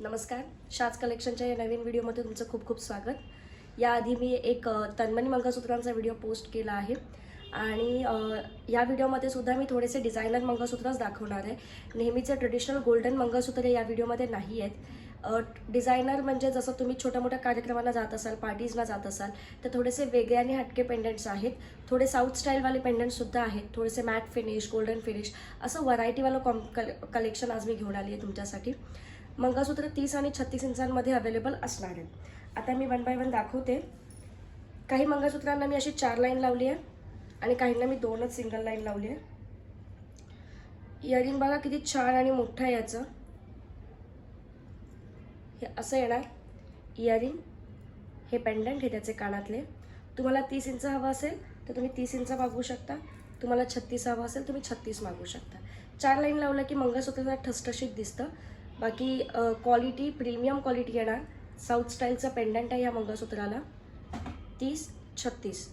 नमस्कार. शाज कलेक्शनच्या या नवीन व्हिडिओमध्ये तुमचं खूप खूप स्वागत. याआधी मी एक तन्मनी मंगळसूत्रांचा व्हिडिओ पोस्ट केला आहे. आणि या व्हिडिओमध्ये सुद्धा मी थोडेसे डिझायनर मंगळसूत्रच दाखवणार आहे. नेहमीचे ट्रेडिशनल गोल्डन मंगळसूत्र या व्हिडिओमध्ये नाही आहेत. डिझायनर म्हणजे जसं तुम्ही छोट्या मोठ्या कार्यक्रमांना जात असाल पार्टीजला जात असाल तर थोडेसे वेगळे आणि हटके पेंडंट्स आहेत. थोडे साऊथ स्टाईलवाले पेंडंट्ससुद्धा आहेत. थोडेसे मॅट फिनिश गोल्डन फिनिश असं व्हरायटीवालं कॉम कल कलेक्शन आज मी घेऊन आली आहे तुमच्यासाठी. मंगळसूत्र तीस आणि छत्तीस इंचांमध्ये अवेलेबल असणार आहेत आता मी वन बाय वन दाखवते. काही मंगळसूत्रांना मी अशी चार लाईन लावली आहे आणि काहींना मी दोनच सिंगल लाईन लावली आहे. इयरिंग बघा किती छान आणि मोठं आहे याचं. हे असं येणार. इयरिंग हे पेंडंट हे त्याचे कानातले. तुम्हाला तीस इंच हवं असेल तर तुम्ही तीस इंच मागवू शकता. तुम्हाला छत्तीस हवं असेल तुम्ही छत्तीस मागवू शकता. चार लाईन लावलं की मंगळसूत्र ठसठशीत दिसतं. बाकी क्वालिटी प्रीमियम क्वालिटी येणार. साऊथ स्टाईलचं पेंडंट आहे या मंगळसूत्राला. तीस छत्तीस.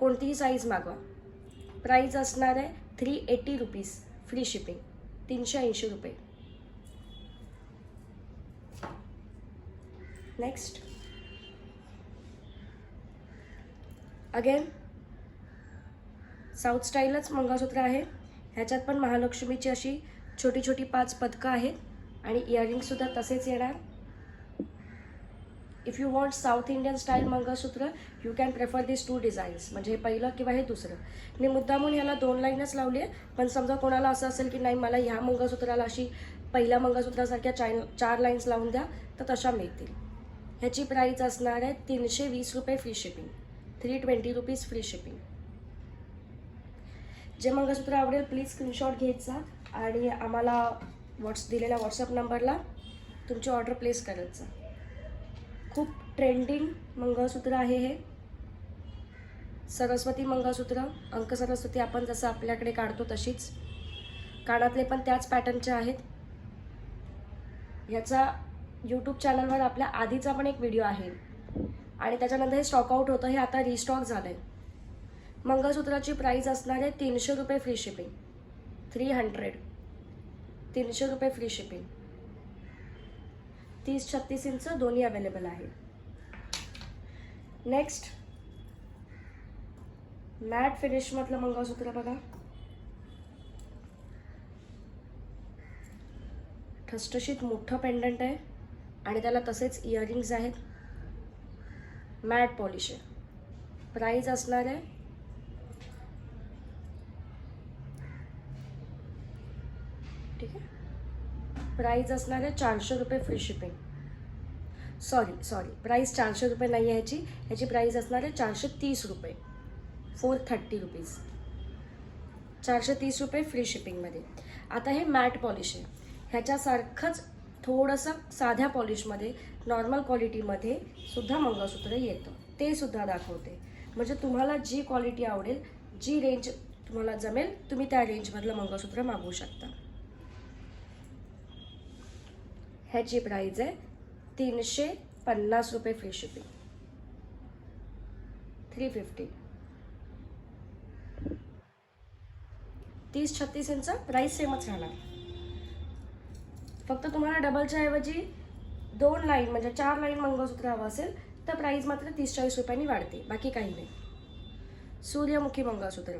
कोणतीही साईज मागवा. प्राईज असणार आहे three eighty rupees free shipping तीनशे ऐंशी रुपये. नेक्स्ट अगेन साऊथ स्टाईलच मंगळसूत्र आहे. ह्याच्यात पण महालक्ष्मीची अशी छोटी छोटी पाच पदकं आहेत आणि इयरिंगसुद्धा तसेच येणार. If you want south Indian style mangalsutra you can prefer this two designs म्हणजे हे पहिलं किंवा हे दुसरं. मी मुद्दामून ह्याला दोन लाईनच लावली आहे पण समजा कोणाला असं असेल की नाही मला ह्या मंगळसूत्राला अशी पहिल्या मंगळसूत्रासारख्या चाय चार लाईन्स लावून द्या तर तशा मिळतील. ह्याची प्राईस असणार आहे तीनशे वीस रुपये free shipping three twenty rupees free shipping जे मंगळसूत्र आवडेल प्लीज स्क्रीनशॉट घ्यायचा जा आणि आम्हाला व्हॉट्स दिलेल्या व्हॉट्सअप नंबरला तुमची ऑर्डर प्लेस करायचा. खूप ट्रेंडिंग मंगळसूत्र आहे हे. सरस्वती मंगळसूत्र अंक सरस्वती आपण जसं आपल्याकडे काढतो तशीच. कानातले पण त्याच पॅटर्नचे आहेत. ह्याचा यूट्यूब चॅनलवर आपल्या आधीचा पण एक व्हिडिओ आहे. आणि त्याच्यानंतर हे स्टॉकआउट होतं हे आता रिस्टॉक झालं आहे मंगळसूत्राची प्राईस असणार आहे तीनशे रुपये फ्री शिपिंग थ्री हंड्रेड तीनशे रुपये फ्री शिपिंग तीस छत्तीस इंच दोन्ही अवेलेबल आहे नेक्स्ट मॅट फिनिशमधलं मंगळसूत्र बघा. ठसठशीत मोठं पेंडंट आहे आणि त्याला तसेच इयरिंग्स आहेत. मॅट पॉलिश आहे. प्राईज असणार आहे ठीक आहे? प्राईज असणार आहे चारशे रुपये free shipping sorry sorry price चारशे रुपये नाही आहे ह्याची ह्याची प्राईस असणार आहे चारशे तीस रुपये. फोर थर्टी रुपीज चारशे तीस रुपये फ्री शिपिंगमध्ये आता हे मॅट पॉलिश आहे. ह्याच्यासारखंच थोडंसं साध्या पॉलिशमध्ये नॉर्मल क्वालिटीमध्ये सुद्धा मंगळसूत्र येतं. ते सुद्धा दाखवते. म्हणजे तुम्हाला जी क्वालिटी आवडेल जी रेंज तुम्हाला जमेल तुम्ही त्या रेंजमधलं मंगळसूत्र मागवू शकता. ह्याची प्राईज आहे तीनशे पन्नास रुपये फ्री शिपिंग थ्री फिफ्टी तीस छत्तीस इंच प्राईस सेमच राहणार फक्त तुम्हाला डबलच्या ऐवजी दोन लाईन म्हणजे चार लाईन मंगळसूत्र हवं असेल तर प्राईस मात्र तीस चाळीस रुपयांनी वाढते बाकी काही नाही. सूर्यमुखी मंगळसूत्र.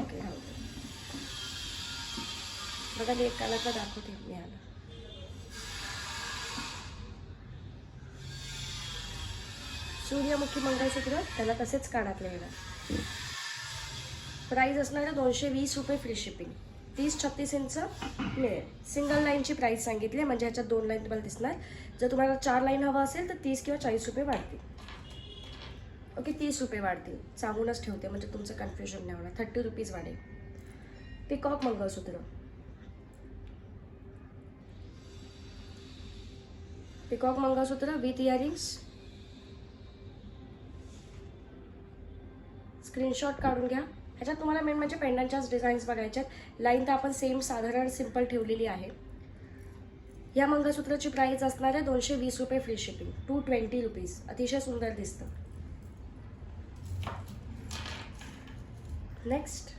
ओके बघा मी एक कानातलं दाखवते मी आला सूर्यमुखी मंगळसूत्र त्याला तसेच कानातले येणार प्राईज असणार आहे दोनशे वीस रुपये फ्री शिपिंग तीस छत्तीस इंच मिळेल सिंगल लाईनची प्राईस सांगितली आहे म्हणजे ह्याच्यात दोन लाईन तुम्हाला दिसणार जर तुम्हाला चार लाईन हवं असेल तर तीस किंवा चाळीस रुपये वाढतील ओके तीस रुपये वाढतील सांगूनच ठेवते म्हणजे तुमचं कन्फ्युजन नाही होणार थर्टी रुपीज वाढेल पिकॉक मंगळसूत्र पिकॉक मंगळसूत्र विथ इयरिंग्स स्क्रीनशॉट काढून घ्या. ह्याच्यात तुम्हाला मेन म्हणजे पेंडंटच्याच डिझाईन्स बघायच्या आहेत. लाईन तर आपण सेम साधारण सिंपल ठेवलेली आहे. या मंगळसूत्राची प्राईस असणार आहे दोनशे वीस रुपये free shipping two twenty rupees अतिशय सुंदर दिसतं. नेक्स्ट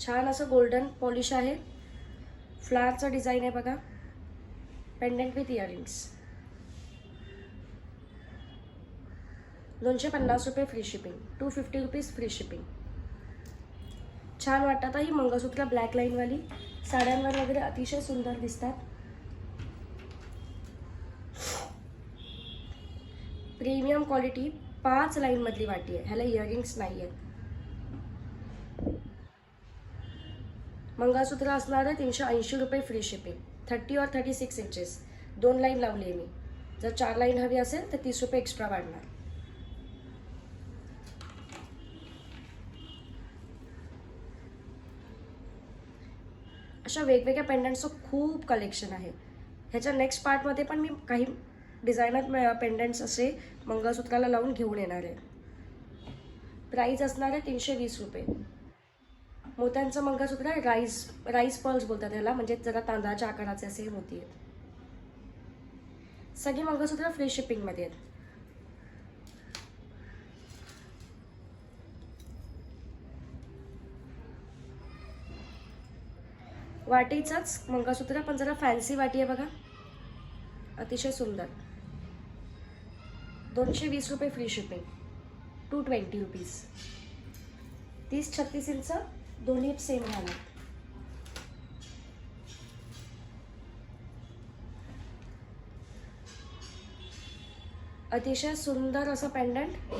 छान असं गोल्डन पॉलिश आहे. फ्लावरचं डिझाईन आहे बघा. पेंडंट विथ इयरिंग्स दोनशे पन्नास रुपये free shipping two fifty rupees free shipping छान वाटतात ही मंगळसूत्र ब्लॅक लाईनवाली साड्यांवर वगैरे अतिशय सुंदर दिसतात. प्रीमियम क्वालिटी पाच लाईनमधली वाटी आहे. ह्याला इयरिंग्स नाही आहेत मंगळसूत्र असणार आहे तीनशे ऐंशी रुपये फ्री शिपिंग थर्टी और थर्टी सिक्स इंचेस दोन लाईन लावली आहे मी. जर चार लाईन हवी असेल तर तीस रुपये एक्स्ट्रा वाढणार. अशा वेगवेगळ्या पेंडंटचं खूप कलेक्शन आहे. ह्याच्या नेक्स्ट पार्टमध्ये पण मी काही डिझायनर पेंडंट्स असे मंगळसूत्राला लावून घेऊन येणार आहे. प्राईज असणार आहे तीनशे वीस रुपये. मोत्यांचं मंगळसूत्र आहे राईस राईस पर्ल्स बोलतात त्याला म्हणजे जरा तांदळाच्या आकाराचे असे मोती आहेत. सगळी मंगळसूत्र फ्री शिपिंगमध्ये आहेत. वाटीचंच मंगळसूत्र पण जरा फॅन्सी वाटी आहे बघा. अतिशय सुंदर. दोनशे वीस रुपये free shipping two twenty rupees तीस छत्तीस इंच दोन्ही सेम राहणार अतिशय सुंदर असं पेंडंट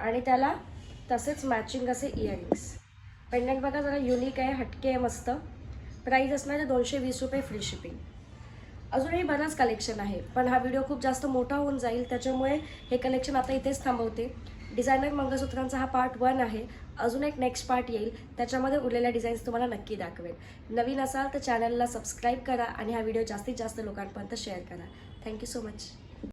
आणि त्याला तसेच मॅचिंग असे इयरिंग्स पेंडंट बघा जरा युनिक आहे हटके आहे मस्त. प्राईज असणार आहे दोनशे वीस रुपये फ्री शिपिंग अजूनही बरंच कलेक्शन आहे पण हा व्हिडिओ खूप जास्त मोठा होऊन जाईल त्याच्यामुळे हे कलेक्शन आता इथेच थांबवते. डिझायनर मंगळसूत्रांचा हा पार्ट वन आहे. अजून एक नेक्स्ट पार्ट येईल. त्याच्यामध्ये उरलेल्या डिझाईन्स तुम्हाला नक्की दाखवेल. नवीन असाल तर चॅनलला सबस्क्राईब करा आणि हा व्हिडिओ जास्तीत जास्त लोकांपर्यंत शेअर करा. Thank you so much